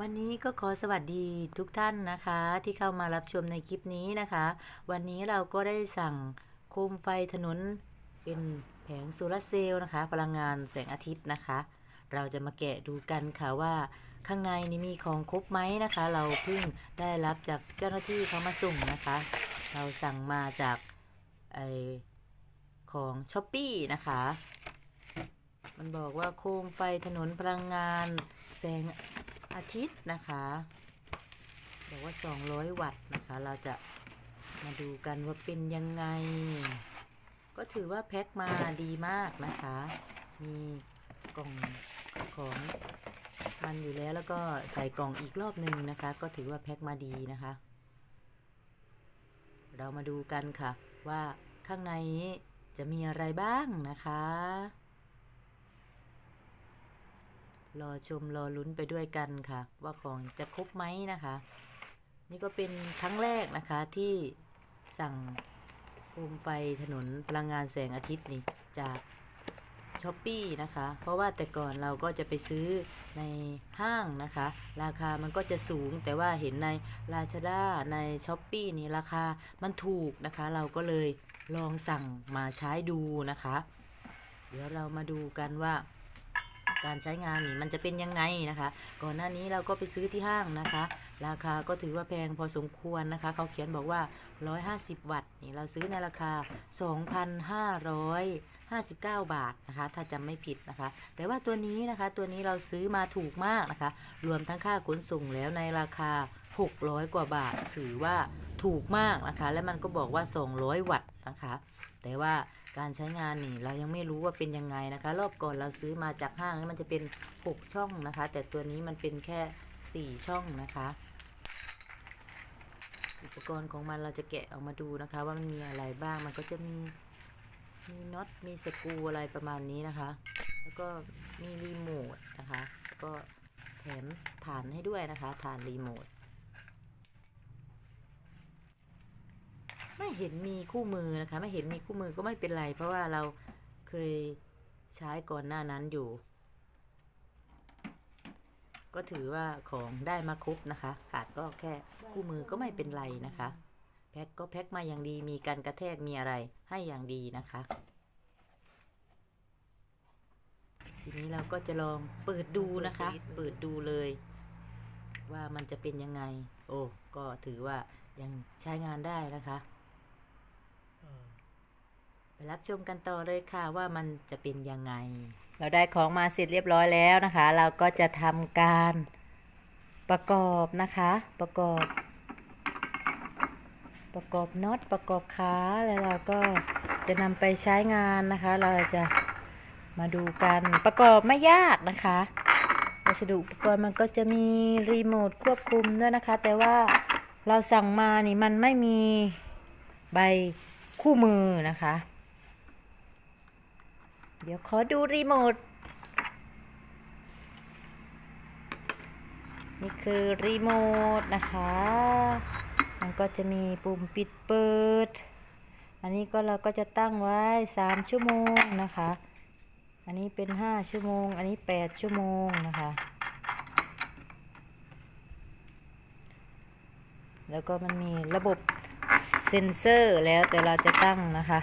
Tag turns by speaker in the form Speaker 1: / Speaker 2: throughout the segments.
Speaker 1: วันนี้ก็ขอสวัสดีทุกท่านนะคะ ที่เข้ามารับชมในคลิปนี้นะคะ วันนี้เราก็ได้สั่งโคมไฟถนนเป็นแผงโซลาร์เซลล์นะคะ พลังงานแสงอาทิตย์นะคะ เราจะมาแกะดูกันค่ะว่าข้างในนี้มีของครบไหมนะคะ เราเพิ่งได้รับจากเจ้าหน้าที่เขามาส่งนะคะ เราสั่งมาจากไอของช้อปปี้นะคะ มันบอกว่าโคมไฟถนนพลังงานแสงอาทิตย์นะคะ บอกว่า 200 วัตต์นะคะ เราจะมาดูกันว่าเป็นยังไง ก็ถือว่าแพ็คมาดีมากนะคะ มีกล่องของมันอยู่แล้วแล้วก็ใส่กล่องอีกรอบหนึ่งนะคะ ก็ถือว่าแพ็คมาดีนะคะ เรามาดูกันค่ะ ว่าข้างในนี้จะมีอะไรบ้างนะคะ รอชมรอลุ้นไปด้วยกันค่ะ ว่าของจะครบไหมนะคะ นี่ก็เป็นครั้งแรกนะคะที่สั่งโคมไฟถนนพลังงานแสงอาทิตย์นี่จากช้อปปีนะคะ เพราะว่าแต่ก่อนเราก็จะไปซื้อในห้างนะคะ ราคามันก็จะสูง แต่ว่าเห็นในราชดาในช้อปปีนี่ราคามันถูกนะคะ เราก็เลยลองสั่งมาใช้ดูนะคะ เดี๋ยวเรามาดูกันว่า การใช้งานนี่มันจะเป็นยังไงนะคะ ก่อนหน้านี้เราก็ไปซื้อที่ห้างนะคะ ราคาก็ถือว่าแพงพอสมควรนะคะ เขาเขียนบอกว่า 150 วัตต์นี่เราซื้อในราคา 2,559 บาทนะคะ ถ้าจำไม่ผิดนะคะ แต่ว่าตัวนี้นะคะ ตัวนี้เราซื้อมาถูกมากนะคะ รวมทั้งค่าขนส่งแล้วในราคา 600 กว่าบาท ถือว่าถูกมากนะคะ และมันก็บอกว่า 200 วัตต์นะคะ แต่ว่า การใช้งานนี่เรายังไม่รู้ว่าเป็นยังไงนะคะ รอบก่อนเราซื้อมาจากห้างมันจะเป็น 6 ช่องนะคะ แต่ตัวนี้มันเป็นแค่ 4 ช่องนะคะ อุปกรณ์ของมันเราจะแกะออกมาดูนะคะ ว่ามันมีอะไรบ้างมันก็จะมีมีน็อตมีสกรูอะไรประมาณนี้นะคะ แล้วก็มีรีโมทนะคะแล้วก็แถมฐานให้ด้วยนะคะฐานรีโมท ไม่เห็นมีคู่มือนะคะ ไม่เห็นมีคู่มือก็ไม่เป็นไร เพราะว่าเราเคยใช้ก่อนหน้านั้นอยู่ ก็ถือว่าของได้มาครบนะคะ ขาดก็แค่คู่มือก็ไม่เป็นไรนะคะ แพ็คก็แพ็คมาอย่างดีมีการกระแทกมีอะไรให้อย่างดีนะคะ ทีนี้เราก็จะลองเปิดดูนะคะ เปิดดูเลย ว่ามันจะเป็นยังไง โอ้ก็ถือว่ายังใช้งานได้นะคะ รับชมกันต่อเลยค่ะว่ามันจะเป็นยังไง เราได้ของมาเสร็จเรียบร้อยแล้วนะคะ เราก็จะทำการประกอบนะคะ ประกอบ ประกอบน็อตประกอบขาแล้วเราก็จะนำไปใช้งานนะคะ เราจะมาดูกันประกอบไม่ยากนะคะวัสดุอุปกรณ์มันก็จะมีรีโมทควบคุมด้วยนะคะ แต่ว่าเราสั่งมานี่มันไม่มีใบคู่มือนะคะ เดี๋ยวขอดูรีโมท นี่คือรีโมทนะคะ มันก็จะมีปุ่มปิดเปิด อันนี้ก็เราก็จะตั้งไว้ 3 ชั่วโมงนะคะ อันนี้เป็น 5 ชั่วโมง อันนี้ 8 ชั่วโมงนะคะ แล้วก็มันมีระบบเซ็นเซอร์แล้วแต่เราจะตั้งนะคะ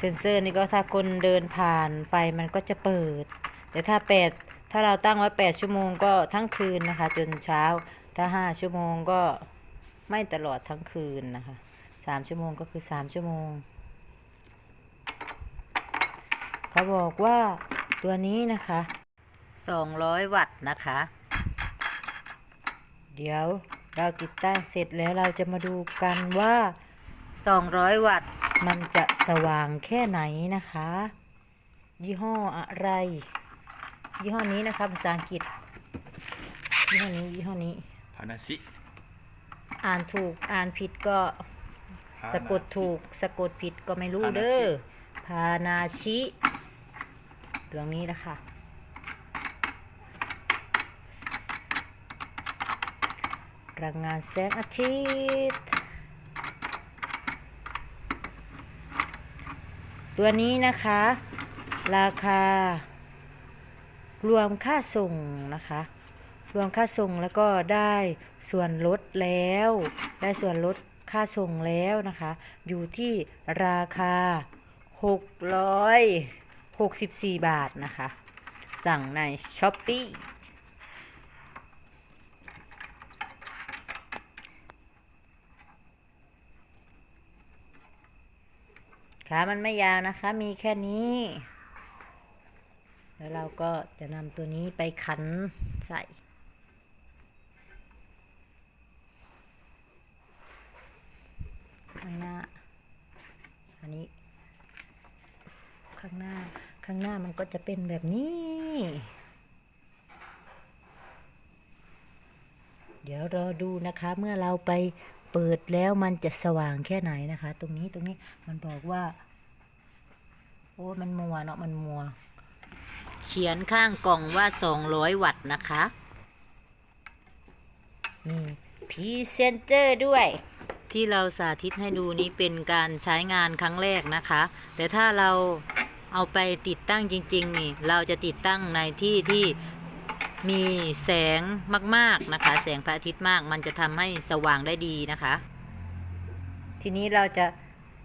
Speaker 1: เซ็นเซอร์นี่ก็ถ้าคนเดินผ่านไฟมันก็จะเปิด แต่ถ้าแปดถ้าเราตั้งไว้แปดชั่วโมงก็ทั้งคืนนะคะ จนเช้า ถ้าห้าชั่วโมงก็ไม่ตลอดทั้งคืนนะคะสามชั่วโมงก็คือสามชั่วโมง เขาบอกว่าตัวนี้นะคะสองร้อยวัตต์นะคะ เดี๋ยวเราติดตั้งเสร็จแล้วเราจะมาดูกันว่า 200 วัตต์ มันจะสว่างแค่ไหนนะคะ ยี่ห้ออะไร ยี่ห้อนี้นะคะภาษาอังกฤษ ยี่ห้อนี้ยี่ห้อนี้
Speaker 2: พานาซิ
Speaker 1: อ่านถูกอ่านผิดก็สะกดถูกสะกดผิดก็ไม่รู้เด้อพานาชิตัวนี้นะคะพลังงานแสงอาทิตย์ ตัวนี้นะคะ ราคา รวมค่าส่งนะคะ รวมค่าส่งแล้วก็ได้ส่วนลดแล้ว ได้ส่วนลดค่าส่งแล้วนะคะ อยู่ที่ราคา 664 บาทนะคะ สั่งใน s h อ p e ขามันไม่ยาวนะคะ มีแค่นี้ แล้วเราก็จะนำตัวนี้ไปขันใส่ข้างหน้า อันนี้ ข้างหน้า ข้างหน้ามันก็จะเป็นแบบนี้ เดี๋ยวรอดูนะคะ เมื่อเราไป เปิดแล้วมันจะสว่างแค่ไหนนะคะ ตรงนี้ตรงนี้มันบอกว่า โอ้มันมัวเนาะมันมัว เขียนข้างกล่องว่า 200 วัตต์นะคะมีพรีเซนเตอร์ด้วย ที่เราสาธิตให้ดูนี้เป็นการใช้งานครั้งแรกนะคะ แต่ถ้าเราเอาไปติดตั้งจริง ๆ นี่ เราจะติดตั้งในที่ที่ มีแสงมาก ๆนะคะ แสงพระอาทิตย์มาก มันจะทำให้สว่างได้ดีนะคะ ทีนี้เราจะ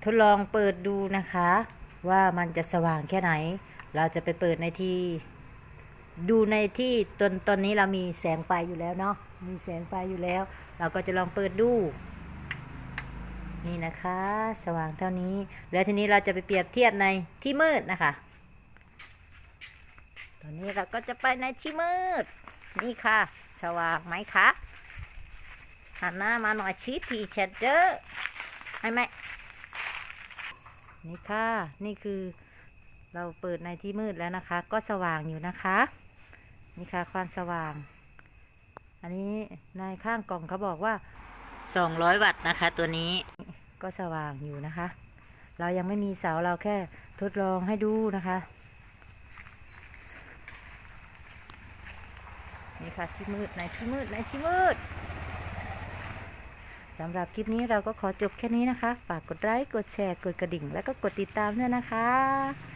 Speaker 1: ทดลองเปิดดูนะคะ ว่ามันจะสว่างแค่ไหน เราจะไปเปิดในที่ดูในที่ตอนตอนนี้เรามีแสงไฟอยู่แล้วเนาะมีแสงไฟอยู่แล้ว เราก็จะลองเปิดดู นี่นะคะ สว่างเท่านี้ แล้วทีนี้เราจะไปเปรียบเทียบในที่มืดนะคะ ตอนนี้เราก็จะไปในที่มืด นี่ค่ะ สว่างไหมคะหันหน้ามาหน่อยชี้พีแชทเจอร์ให้ไหมนี่ค่ะ นี่คือเราเปิดในที่มืดแล้วนะคะ ก็สว่างอยู่นะคะ นี่ค่ะความสว่าง อันนี้ในข้างกล่องเขาบอกว่า 200 วัตต์นะคะ ตัวนี้ก็สว่างอยู่นะคะ เรายังไม่มีเสาเราแค่ทดลองให้ดูนะคะ นี่ค่ะที่มืดในที่มืดในที่มืดสำหรับคลิปนี้เราก็ขอจบแค่นี้นะคะ ฝากกดไลค์ กดแชร์ กดกระดิ่ง แล้วก็กดติดตามด้วยนะคะ